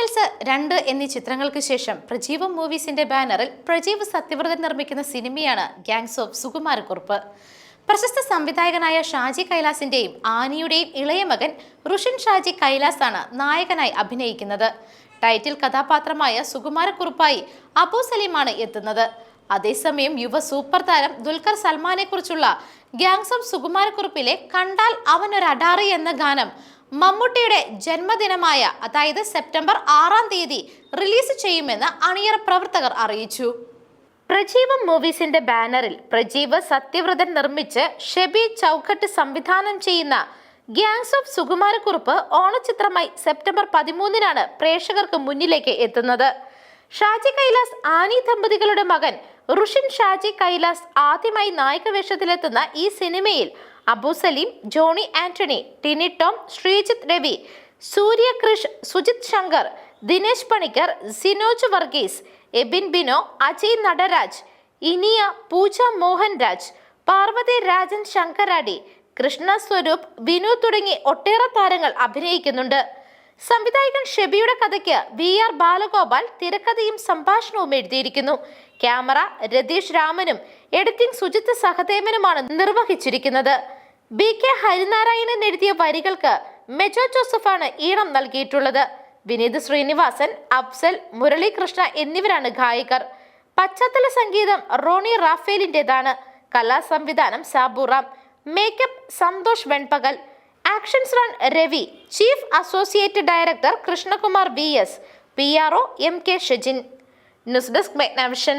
Criminals രണ്ട് എന്നീ ചിത്രങ്ങൾക്ക് ശേഷം പ്രജീവം മൂവീസിന്റെ ബാനറിൽ പ്രജീവ് സത്യവ്രതൻ നിർമ്മിക്കുന്ന സിനിമയാണ് ഗാങ്സ് ഓഫ് സുകുമാരക്കുറുപ്പ്. പ്രശസ്ത സംവിധായകനായ ഷാജി കൈലാസിന്റെയും ആനിയുടെയും ഇളയ മകൻ റുഷിൻ ഷാജി കൈലാസ് ആണ് നായകനായി അഭിനയിക്കുന്നത്. ടൈറ്റിൽ കഥാപാത്രമായ സുകുമാരക്കുറുപ്പായി അബു സലീമാണ് എത്തുന്നത്. അതേസമയം യുവ സൂപ്പർ താരം ദുൽഖർ സൽമാനെ കുറിച്ചുള്ള ഗാങ്സ് ഓഫ് സുകുമാരക്കുറുപ്പിലെ കണ്ടാൽ അവനൊരു അഡാറി എന്ന ഗാനം മമ്മൂട്ടിയുടെ ജന്മദിനമായ അതായത് സെപ്റ്റംബർ ആറാം തീയതി റിലീസ് ചെയ്യുമെന്ന് അണിയറ പ്രവർത്തകർ അറിയിച്ചു. പ്രജീവം മൂവീസിന്റെ ബാനറിൽ പ്രജീവ് സത്യവ്രതൻ നിർമ്മിച്ച് ഷെബി ചൗഖട്ട് സംവിധാനം ചെയ്യുന്ന ഗ്യാങ്സ് ഓഫ് സുകുമാരക്കുറുപ്പ് ഓണചിത്രമായി സെപ്റ്റംബർ പതിമൂന്നിനാണ് പ്രേക്ഷകർക്ക് മുന്നിലേക്ക് എത്തുന്നത്. ഷാജി കൈലാസ് ആനി ദമ്പതികളുടെ മകൻ റുഷിൻ ഷാജി കൈലാസ് ആദ്യമായി നായക വേഷത്തിലെത്തുന്ന ഈ സിനിമയിൽ അബു സലീം ജോണി ആന്റണി ടിനി ടോം ശ്രീജിത്ത് രവി സൂര്യകൃഷ് സുജിത് ശങ്കർ ദിനേശ് പണിക്കർ സിനോജ് വർഗീസ് എബിൻ ബിനോ അജയ് നടരാജ് ഇനിയ പൂജ മോഹൻ രാജ് പാർവതി രാജൻ ശങ്കരാടി കൃഷ്ണ സ്വരൂപ് വിനു തുടങ്ങി ഒട്ടേറെ താരങ്ങൾ അഭിനയിക്കുന്നുണ്ട്. സംവിധായകൻ ഷെബിയുടെ കഥയ്ക്ക് വി ആർ ബാലഗോപാൽ തിരക്കഥയും സംഭാഷണവും എഴുതിയിരിക്കുന്നു. ക്യാമറ രതീഷ് രാമനും എഡിറ്റിംഗ് സുജിത്ത് സഹദേവനുമാണ് നിർവഹിച്ചിരിക്കുന്നത്. ബി കെ ഹരിനാരായണൻ എഴുതിയ വരികൾക്ക് മെജോ ജോസഫാണ് ഈണം നൽകിയിട്ടുള്ളത്. വിനീത് ശ്രീനിവാസൻ അഫ്സൽ മുരളീകൃഷ്ണ എന്നിവരാണ് ഗായകർ. പശ്ചാത്തല സംഗീതം റോണി റാഫേലിന്റെതാണ് കലാ സംവിധാനം Saburam. Makeup Santhosh Venpakal. Actions Run Ravi chief associate director Krishnakumar V S P R O M K Shejin news desk Megnavision